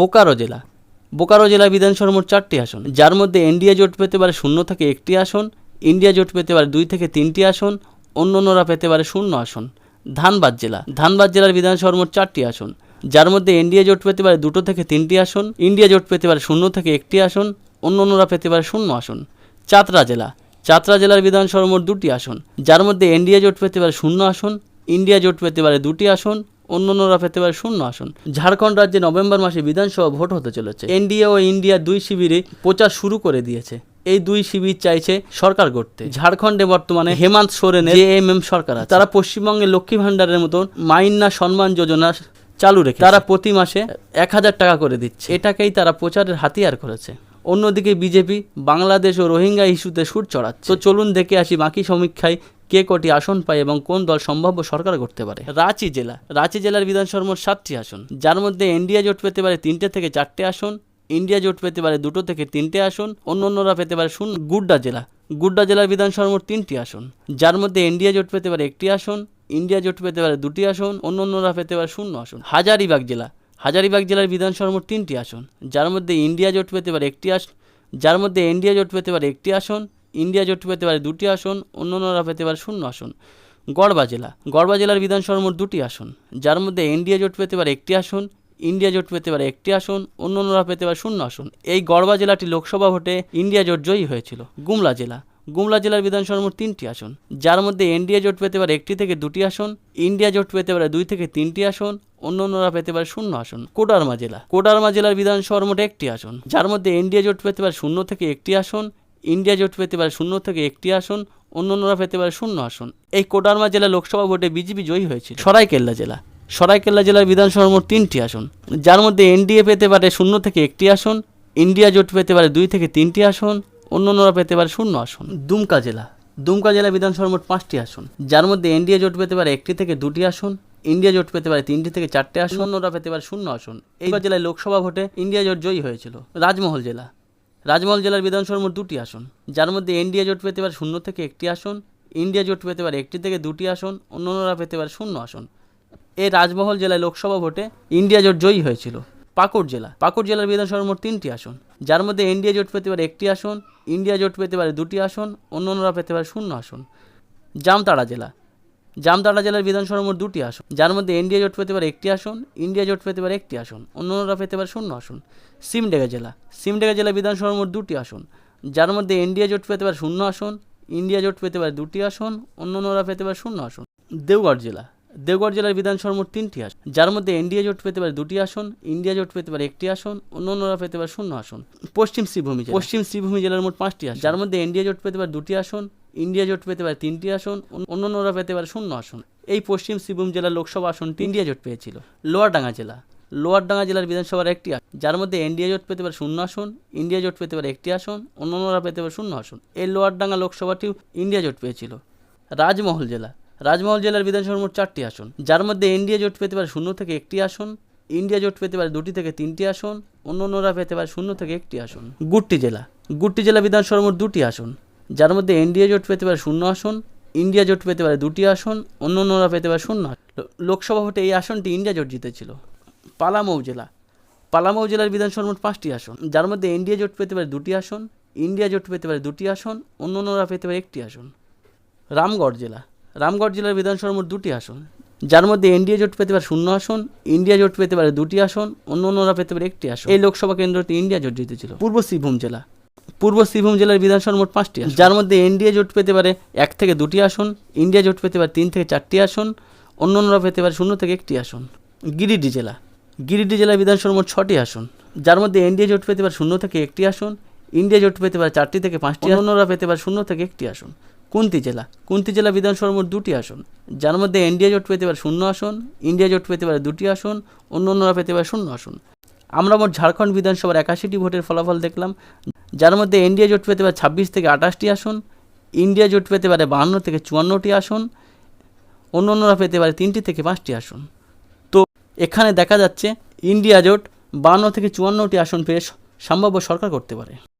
বোকারো জেলা। বোকারো জেলা বিধানসভার মোট চারটি আসন। যার মধ্যে এনডিএ জোট পেতে পারে শূন্য থেকে একটি আসন, ইন্ডিয়া জোট পেতে পারে দুই থেকে তিনটি আসন অন্য অন্যরা পেতে পারে শূন্য আসন। ধানবাদ জেলা। ধানবাদ জেলার বিধানসভার মোট চারটি আসন। যার মধ্যে এনডিএ জোট পেতে পারে দুটো থেকে তিনটি আসন, ইন্ডিয়া জোট পেতে পারে শূন্য থেকে একটি আসন অন্য অন্যরা পেতে পারে শূন্য আসন। চাতরা জেলা। চাতরা জেলার বিধানসভার মোট দুটি আসন। যার মধ্যে এনডিএ জোট পেতে পারে শূন্য আসন, ইন্ডিয়া জোট পেতে পারে দুটি আসন অন্যান্যরা পেতে পারে শূন্য আসন। ঝাড়খণ্ড রাজ্যে নভেম্বর মাসে বিধানসভা ভোট হতে চলেছে। এনডিএ ও ইন্ডিয়া দুই শিবিরে প্রচার শুরু করে দিয়েছে। এই দুই শিবির চাইছে সরকার করতে ঝাড়খণ্ডে বর্তমানে হেমন্ত সোরেনের জে এম এম সরকার আছে। তারা পশ্চিমবঙ্গে লক্ষ্মী ভাণ্ডারের মতন মাইন্না সম্মান যোজনা চালু রেখে তারা প্রতি মাসে এক হাজার টাকা করে দিচ্ছে। এটাকেই তারা প্রচারের হাতিয়ার করেছে। অন্যদিকে বিজেপি, বাংলাদেশ ও রোহিঙ্গা ইস্যুতে সুর চড়াচ্ছে। তো চলুন দেখে আসি বাকি সমীক্ষায় কে কটি আসন পায় এবং কোন দল সম্ভাব্য সরকার করতে পারে? রাঁচি জেলা। রাঁচি জেলার বিধানসভার মোট সাতটি আসন। যার মধ্যে ইন্ডিয়া জোট পেতে পারে তিনটে থেকে চারটে আসন, ইন্ডিয়া জোট পেতে পারে দুটো থেকে তিনটে আসন অন্য অন্যরা পেতে পারে শূন্য গুড্ডা জেলা। গুড্ডা জেলার বিধানসভার মোট তিনটি আসন। যার মধ্যে ইন্ডিয়া জোট পেতে পারে একটি আসন, ইন্ডিয়া জোট পেতে পারে দুটি আসন অন্য অন্যরা পেতে পারে শূন্য আসন। হাজারিবাগ জেলা। হাজারিবাগ জেলার বিধানসভার মোট তিনটি আসন। যার মধ্যে ইন্ডিয়া জোট পেতে পারে একটি আসন যার মধ্যে ইন্ডিয়া জোট পেতে পারে একটি আসন ইন্ডিয়া জোট পেতে পারে দুটি আসন অন্য অন্যরা পেতে পারে শূন্য আসন। গড়বা জেলা, গড়বা জেলার বিধানসভার মোট দুটি আসন। যার মধ্যে এনডিএ জোট পেতে পারে একটি আসন, ইন্ডিয়া জোট পেতে পারে একটি আসন অন্য অন্যরা পেতে পারে শূন্য আসন। এই গড়বা জেলাটি লোকসভা ভোটে ইন্ডিয়া জোট জয়ী হয়েছিল। গুমলা জেলা, গুমলা জেলার বিধানসভার মোট তিনটি আসন। যার মধ্যে এনডিএ জোট পেতে পারে একটি থেকে দুটি আসন, ইন্ডিয়া জোট পেতে পারে দুই থেকে তিনটি আসন অন্য অন্যরা পেতে পারে শূন্য আসন। কোডারমা জেলা কোডারমা জেলার বিধানসভার মোট একটি আসন। যার মধ্যে এনডিএ জোট পেতে পারে শূন্য থেকে একটি আসন ইন্ডিয়া জোট পেতে পারে শূন্য থেকে একটি আসন অন্য অন্যরা পেতে পারে শূন্য আসন। এই কোডারমা জেলা লোকসভা ভোটে বিজেপি জয়ী হয়েছিল। সরাইকেল্লা জেলা। সরাইকেল্লা জেলার বিধানসভার মোট তিনটি আসন। যার মধ্যে এনডিএ পেতে পারে শূন্য থেকে একটি আসন, ইন্ডিয়া জোট পেতে পারে দুই থেকে তিনটি আসন অন্য অন্যরা পেতে পারে শূন্য আসন। দুমকা জেলা। দুমকা জেলা বিধানসভার মোট পাঁচটি আসন। যার মধ্যে এনডিএ জোট পেতে পারে একটি থেকে দুটি আসন, ইন্ডিয়া জোট পেতে পারে তিনটি থেকে চারটে আসন অন্যরা পেতে পারে শূন্য আসন। এই জেলায় লোকসভা ভোটে ইন্ডিয়া জোট জয়ী হয়েছিল। রাজমহল জেলা। রাজমহল জেলার বিধানসভার মোট দুটি আসন, যার মধ্যে এনডিএ জোট পেতে পারে শূন্য থেকে একটি আসন, ইন্ডিয়া জোট পেতে পারে একটি থেকে দুটি আসন অন্য অন্যরা পেতে পারে শূন্য আসন। এই রাজমহল জেলায় লোকসভা ভোটে ইন্ডিয়া জোট জয়ী হয়েছিল। পাকুড় জেলা, পাকুড় জেলার বিধানসভার মোট তিনটি আসন, যার মধ্যে এনডিএ জোট পেতে পারে একটি আসন, ইন্ডিয়া জোট পেতে পারে দুটি আসন অন্য অন্যরা পেতে পারে শূন্য আসন। জামতাড়া জেলা জামতাড়া জেলার বিধানসভার মোট দুটি আসন যার মধ্যে এনডিএ জোট পেতে পারে একটি আসন ইন্ডিয়া জোট পেতে পারে একটি আসন অন্য অন্যরা পেতে পারে শূন্য আসন সিমডেগা জেলা সিমডেগা জেলা বিধানসভার মোট দুটি আসন যার মধ্যে এনডিএ জোট পেতে পারে শূন্য আসন ইন্ডিয়া জোট পেতে পারে দুটি আসন অন্য অন্যরা পেতে পারে শূন্য আসন দেওগড় জেলা দেওগড় জেলার বিধানসভার মোট তিনটি আসন যার মধ্যে এনডিএ জোট পেতে পারে দুটি আসন ইন্ডিয়া জোট পেতে পারে একটি আসন অন্য অন্যরা পেতে পারে শূন্য আসন পশ্চিম শ্রীভূমি পশ্চিম শ্রীভূমি জেলার মোট পাঁচটি আসন যার মধ্যে এনডিএ জোট পেতে পারে দুটি আসন ইন্ডিয়া জোট পেতে পারে তিনটি আসন অন্য অন্যরা পেতে পারে শূন্য আসন। এই পশ্চিম শ্রীভূমি জেলার লোকসভা আসনটি ইন্ডিয়া জোট পেয়েছিল। লোয়ারডাঙ্গা জেলা। লোয়ারডাঙ্গা জেলার বিধানসভার একটি আসন যার মধ্যে এনডিএ জোট পেতে পারে শূন্য আসন, ইন্ডিয়া জোট পেতে পারে একটি আসন অন্য অন্যরা পেতে পারে শূন্য আসন। এই লোয়ারডাঙ্গা লোকসভাটিও ইন্ডিয়া জোট পেয়েছিল। রাজমহল জেলা। রাজমহল জেলার বিধানসভার মোট চারটি আসন, যার মধ্যে এনডিএ জোট পেতে পারে শূন্য থেকে একটি আসন, ইন্ডিয়া জোট পেতে পারে দুটি থেকে তিনটি আসন অন্য অন্যরা পেতে পারে শূন্য থেকে একটি আসন। গুট্টি জেলা। গুট্টি জেলা বিধানসভার মোট দুটি আসন। যার মধ্যে এনডিএ জোট পেতে পারে শূন্য আসন, ইন্ডিয়া জোট পেতে পারে দুটি আসন, অন্য অন্যরা পেতে পারে শূন্য। লোকসভা ভোটে এই আসনটি ইন্ডিয়া জোট জিতেছিল। পালামৌ জেলা। পালামৌ জেলার বিধানসভার মোট পাঁচটি আসন। যার মধ্যে এনডিএ জোট পেতে পারে দুটি আসন, ইন্ডিয়া জোট পেতে পারে দুটি আসন, অন্য অন্যরা পেতে পারে একটি আসন। রামগড় জেলা। রামগড় জেলার বিধানসভার মোট দুটি আসন। যার মধ্যে এনডিএ জোট পেতে পারে শূন্য আসন, ইন্ডিয়া জোট পেতে পারে দুটি আসন, অন্য অন্যরা পেতে পারে একটি আসন। এই লোকসভা কেন্দ্রটি ইন্ডিয়া জোট জিতেছিল। পূর্ব শ্রীভূম জেলা। পূর্ব শ্রীভূম জেলার বিধানসভার মোট পাঁচটি আসন। যার মধ্যে এনডিএ জোট পেতে পারে এক থেকে দুটি আসন, ইন্ডিয়া জোট পেতে পারে তিন থেকে চারটি আসন অন্য অন্যরা পেতে পারে শূন্য থেকে একটি আসন। গিরিডি জেলা। গিরিডি জেলার বিধানসভার মোট ছটি আসন। যার মধ্যে এনডিএ জোট পেতে পারে শূন্য থেকে একটি আসন, ইন্ডিয়া জোট পেতে পারে চারটি থেকে পাঁচটি অন্যরা পেতে পারে শূন্য থেকে একটি আসন। কুন্তি জেলা। কুন্তি জেলা বিধানসভার মোট দুটি আসন। যার মধ্যে এনডিএ জোট পেতে পারে শূন্য আসন, ইন্ডিয়া জোট পেতে পারে দুটি আসন অন্য অন্যরা পেতে পারে শূন্য আসন। আমরা মোট ঝাড়খণ্ড বিধানসভার একাশিটি ভোটের ফলাফল দেখলাম। যার মধ্যে এনডিএ জোট পেতে পারে ছাব্বিশ থেকে আঠাশটি আসন ইন্ডিয়া জোট পেতে পারে বাহান্ন থেকে চুয়ান্নটি আসন অন্য অন্যরা পেতে পারে তিনটি থেকে পাঁচটি আসন। তো এখানে দেখা যাচ্ছে ইন্ডিয়া জোট বান্ন থেকে চুয়ান্নটি আসন পেয়ে সম্ভাব্য সরকার করতে পারে।